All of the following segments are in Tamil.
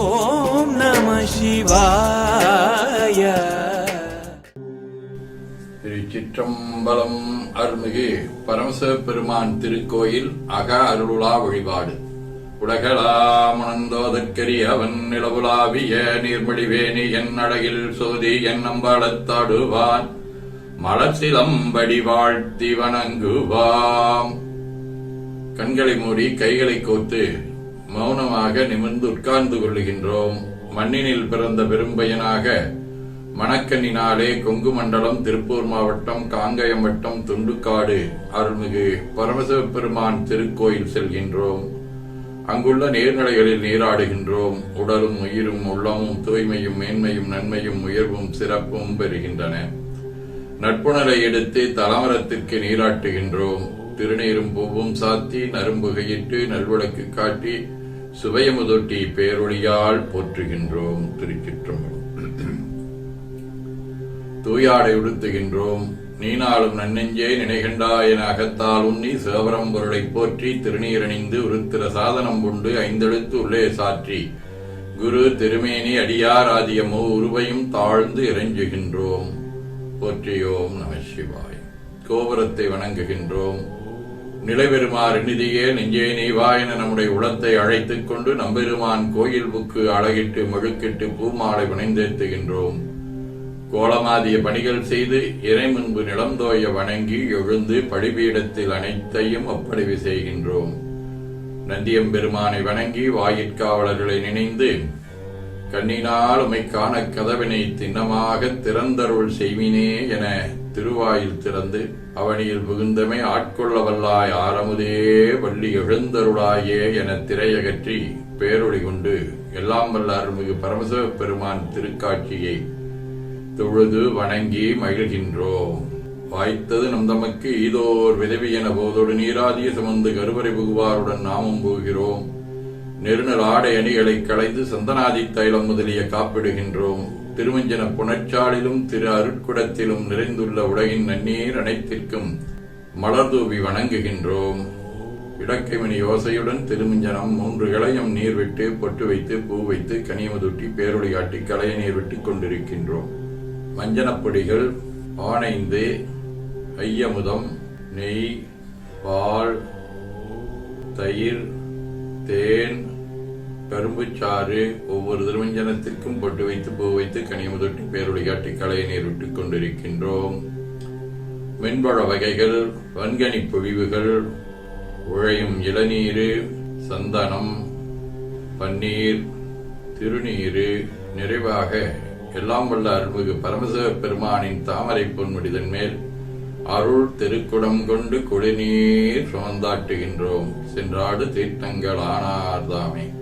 ஓம் நம சிவாய. திருச்சிற்றம்பலம் அருள்மிகு பரமச பெருமான் திருக்கோயில் அக அருளுலா வழிபாடு. உலகளாமணந்தோதற்கரிய அவன் நிலவுலாவிய நீர்மடிவேணி என் அழகில் சோதி என் நம்பாளத்தாடுவான் மலசிலம்படி வாழ்த்தி வணங்குவாம். கண்களை மூடி கைகளை கோத்து மௌனமாக நிமிர்ந்து உட்கார்ந்து கொள்ளுகின்றோம். மண்ணினில் பிறந்த பெரும்பயனாக மணக்கண்ணினாலே கொங்கு மண்டலம் திருப்பூர் மாவட்டம் காங்கயம் வட்டம் துண்டுக்காடு அருள்மிகு பரமசிவபெருமான் திருக்கோயில் செல்கின்றோம். அங்குள்ள நீர்நிலைகளில் நீராடுகின்றோம். உடலும் உயிரும் உள்ளமும் தூய்மையும் மேன்மையும் நன்மையும் உயர்வும் சிறப்பும் பெறுகின்றன. நட்புணரை எடுத்து தலமரத்திற்கு நீராட்டுகின்றோம். திருநீரும் பூவும் சாத்தி நரும்புகையிட்டு நல்விளக்கு காட்டி சுவையமுதொட்டி பேரொழியால் போற்றுகின்றோம் திருச்சிற்றம்பலம் தூயாடை உடுத்துகின்றோம் நீனாலும் நன்னெஞ்சே நினைகண்டா என அகத்தால் உண்ணி சிவபரம் பொருளை போற்றி திருநீரணிந்து உருத்திர சாதனம் கொண்டு ஐந்தெழுத்து உள்ளே சாற்றி. குரு திருமேனி அடியார் ஆதியமோ உருவையும் தாழ்ந்து இறைஞ்சுகின்றோம். போற்றியோம் நம சிவாய். கோபுரத்தை வணங்குகின்றோம். நிலைபெறுமாறு நிதியே நெஞ்சே நீவா என நம்முடைய உளத்தை அழைத்துக் கொண்டு நம்பெருமான் கோயில் புக்கு அழகிட்டு முழுக்கிட்டு பூமாலை புனைந்தேத்துகின்றோம் கோலமாதிய பணிகள் செய்து இறை முன்பு நிலந்தோய வணங்கி எழுந்து படிபீடத்தில் அனைத்தையும் ஒப்படைவு செய்கின்றோம். நந்தியம்பெருமானை வணங்கி வாயிற்காவலர்களை நினைந்து கண்ணினால் உமைக்கான கதவினை திண்ணமாக திறந்தருள் செய்வினே என திருவாயில் திறந்து அவனியில் புகுந்தமை ஆட்கொள்ள வல்லாய் ஆரமுதே வள்ளி எழுந்தருளாயே என திரையகற்றி பேரொழி கொண்டு எல்லாம் வல்ல அருள்மிகு பரமசிவ பெருமான் திருக்காட்சியை தொழுது வணங்கி மகிழ்கின்றோம். வாய்த்தது நம் தமக்கு ஈதோர் விதவி என போதோடு நீராதிய சுமந்து கருவறை புகுவாருடன் நாமும் போகிறோம். நெருநல் ஆடை அணிகளை களைந்து சந்தனாதி தைலம் முதலிய காப்பிடுகின்றோம். திருமஞ்சன புணச்சாலிலும் திரு அருட்குடத்திலும் நிறைந்துள்ள உலகின் நன்னீர் அனைத்திற்கும் மலர்தூவி வணங்குகின்றோம். இடக்கைமணி யோசையுடன் திருமஞ்சனம் மூன்று இளையம் நீர் விட்டு பொட்டு வைத்து பூ வைத்து கனியமுதுட்டி பேரொளி காட்டி களைய நீர் விட்டுக் கொண்டிருக்கின்றோம். மஞ்சனப்பொடிகள் ஆனைந்து ஐயமுதம் நெய் பால் தயிர் தேன் கரும்புச்சாறு ஒவ்வொரு திருமஞ்சனத்திற்கும் பொட்டு வைத்து பூ வைத்து கனியமுதொட்டி பேரொளி காட்டி களைய நீர் விட்டுக் கொண்டிருக்கின்றோம். மென்பழ வகைகள் வன்கனி பொழிவுகள் உழையும் இளநீர் சந்தனம் பன்னீர் திருநீர் நிறைவாக எல்லாம் வல்ல அருள்மிகு பரமசிவ பெருமானின் தாமரை பொன்முடிதன் மேல் அருள் திருக்குடம் கொண்டு குடிநீர் சுமந்தாட்டுகின்றோம். சென்றாடு தீர்த்தங்கள் ஆனார்தாமே.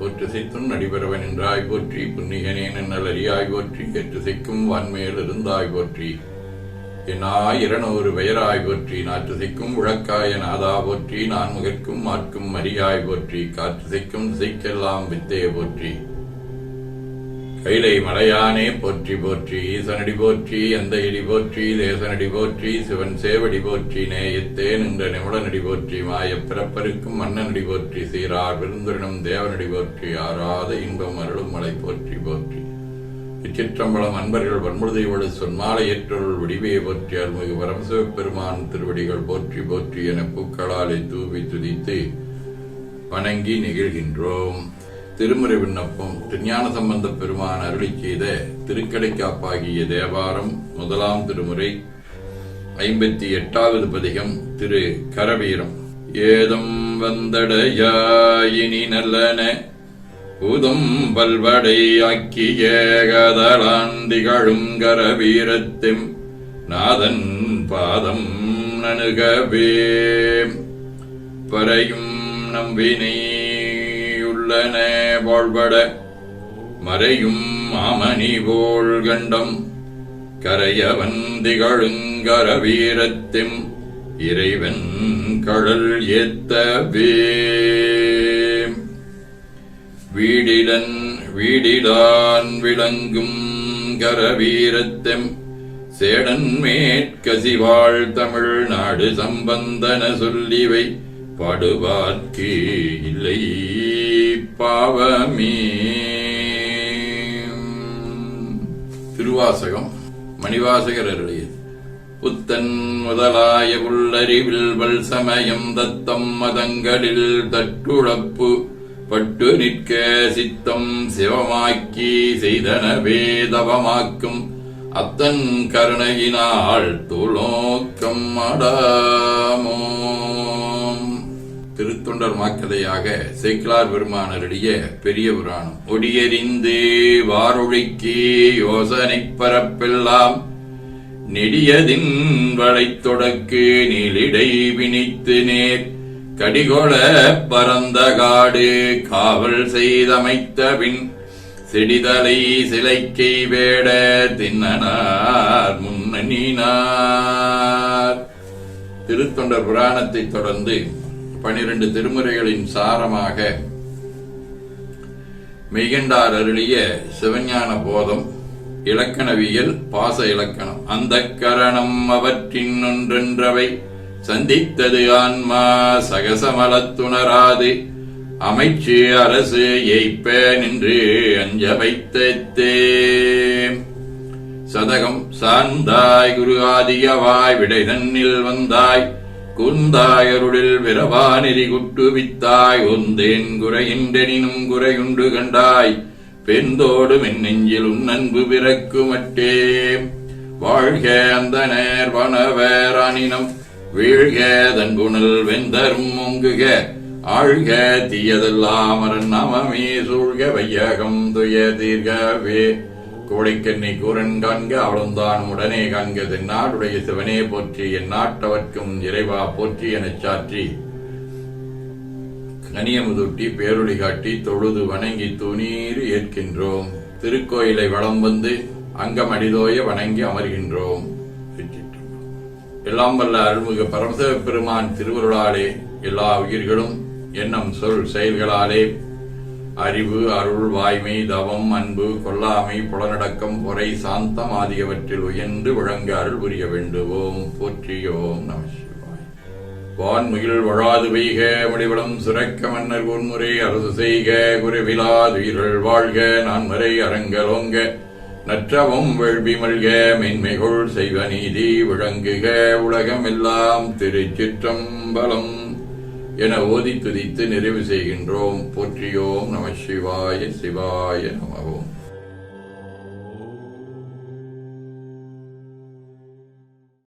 போற்றுசைத்தும் நடிபெறவன் என்றாய் போற்றி புன்னிகனேன் நல்லறியாய் போற்றி ஏற்றுசைக்கும் வான்மேல் இருந்தாய் போற்றி என்னாய் இருநூறு பெயராய் போற்றி நாற்றுசைக்கும் உழக்காய நாதா போற்றி நான் முகர்க்கும் மார்க்கும் மரியாய் போற்றி காற்றுசைக்கும் திசைக்கெல்லாம் வித்தைய போற்றி. கைலை மலையானே போற்றி போற்றி ஈசனடி போற்றி எந்த இடி போற்றி தேசனடி போற்றி சிவன் சேவடி போற்றி நேயத்தே நின்ற நிமிடனடி போற்றி மாயப் பிறப்பருக்கும் மன்னனடி போற்றி சீரார் விருந்துரினம் தேவனடி போற்றி ஆறாத இன்பம் அருளும் மலை போற்றி போற்றி. இச்சிற்றம்பலம் அன்பர்கள் வன்முழுதையோடு சொன்மாலை ஏற்றொருள் விடிவையை போற்றி அருள்மிகு பரமசிவப் பெருமான் திருவடிகள் போற்றி போற்றி என பூக்களாலை தூவி துதித்து வணங்கி நெகிழ்கின்றோம். திருமுறை விண்ணப்பம் திருஞான சம்பந்த பெருமான் அருளி செய்த திருக்கடைக்காப்பாகிய தேவாரம் முதலாம் திருமுறை ஐம்பத்தி எட்டாவது பதிகம் திரு. கரவீரம். ஏதம் வந்தடையாயினி நல்லன பூதம் பல்வடை ஆக்கிய கதலாந்திகழும் கரவீரத்தும் நாதன் பாதம் நணுகவே. பறையும் நம்பினை உள்ளன வாழ்வட. மறையும் மாமணி போல் கண்டம். கரையவன் திகழுங்கர வீரத்திம் இறைவன் கடல் ஏத்தவே. வீடிடன் வீடிடான் விளங்கும் கரவீரத்தெம். சேடன் மேற்கசிவாழ் தமிழ்நாடு சம்பந்தன சொல்லிவை. படுவார்க்கு இல்லை பாவமே. திருவாசகம் மணிவாசகர் அருளியது. புத்தன் முதலாய உள்ளறிவில் வல் சமயம் தத்தம் மதங்களில் தட்டுழப்பு பட்டு நிற்க சித்தம் சிவமாக்கி செய்தனவே தவமாக்கும் அத்தன் கருணையினால் துளோக்கம் அடாமோ. திருத்தொண்டர் மாக்கதையாக சேக்கிலார் பெருமானருடைய பெரிய புராணம் ஒடியறிந்து வாரொழிக்கு யோசனை பரப்பெல்லாம். நெடியதின் வளை தொடக்கு நீளிடை வினித்து நேர் கடிகொள பரந்த காடு காவல் செய்தமைத்த பின் செடிதலை சிலைக்கை வேட தின்னனார் முன்னணினார். திருத்தொண்டர் புராணத்தை தொடர்ந்து பனிரெண்டு திருமுறைகளின் சாரமாக மெய்கண்டார் அருளிய சிவஞான போதம் இலக்கணவியல் பாச இலக்கணம். அந்த கரணம் அவற்றின் ஒன்றென்றவை சந்தித்தது ஆன்மா சகசமலத்துணராது. அமைச்சு அரசு ஏய்ப்ப நின்று அஞ்ச வைத்தே சதகம் சார்ந்தாய் குரு ஆதியவாய் விடை தன்னில் வந்தாய். குந்தாயருளில் விரவா நெறி குட்டுவித்தாய். ஒந்தேன் குறையின்றெனினும் குறையுண்டு கண்டாய். பெருந்தோடு மென்னெஞ்சில் உன்னன்பு பிறக்குமட்டே. வாழ்க அந்த நேர் வனவேரானினம் வீழ்க தன்புணல் வெந்தரும் ஒங்குக ஆழ்க தீயதெல்லாம் அரண் நாமமே சூழ்க. வையகம் துய தீர்கவே. கோடைக்கண்ணி கூரன் காண்க அவளுந்தான் உடனே காண்க தென்னாடுடைய சிவனே போற்றி என் நாட்டவர்க்கும் இறைவா போற்றி எனச் சாற்றி. கனியமுதுட்டி பேரொளி காட்டி தொழுது வணங்கி துணீர் ஏற்கின்றோம். திருக்கோயிலை வளம் வந்து அங்கம் அடிதோய வணங்கி அமர்கின்றோம். எல்லாம் வல்ல அருள்மிகு பரமசிவ பெருமான் திருவருளாலே எல்லா உயிர்களும் எண்ணம் சொல் செயல்களாலே அறிவு அருள் வாய்மை தவம் அன்பு கொல்லாமை புலனடக்கம் பொறை சாந்தம் ஆகியவற்றில் உயர்ந்து விளங்க அருள் புரிய வேண்டுவோம் போற்றியோம் நம சிவாய். வான்முகில் வழாது பெய்க முடிவளம் சுரக்க மன்னர் உன்முறை அரசு செய்க குருவிலாதுயிர்கள் வாழ்க நான்மறை அரங்கலோங்க நற்றவும் வேள்வி மல்க மென்மைகொள் செய்வ நீதி விளங்குக உலகமெல்லாம் திருச்சிற்றம்பலம். என ஓதி துதித்து நிறைவு செய்கின்றோம். போற்றியோம் நம சிவாய சிவாய நமவோம்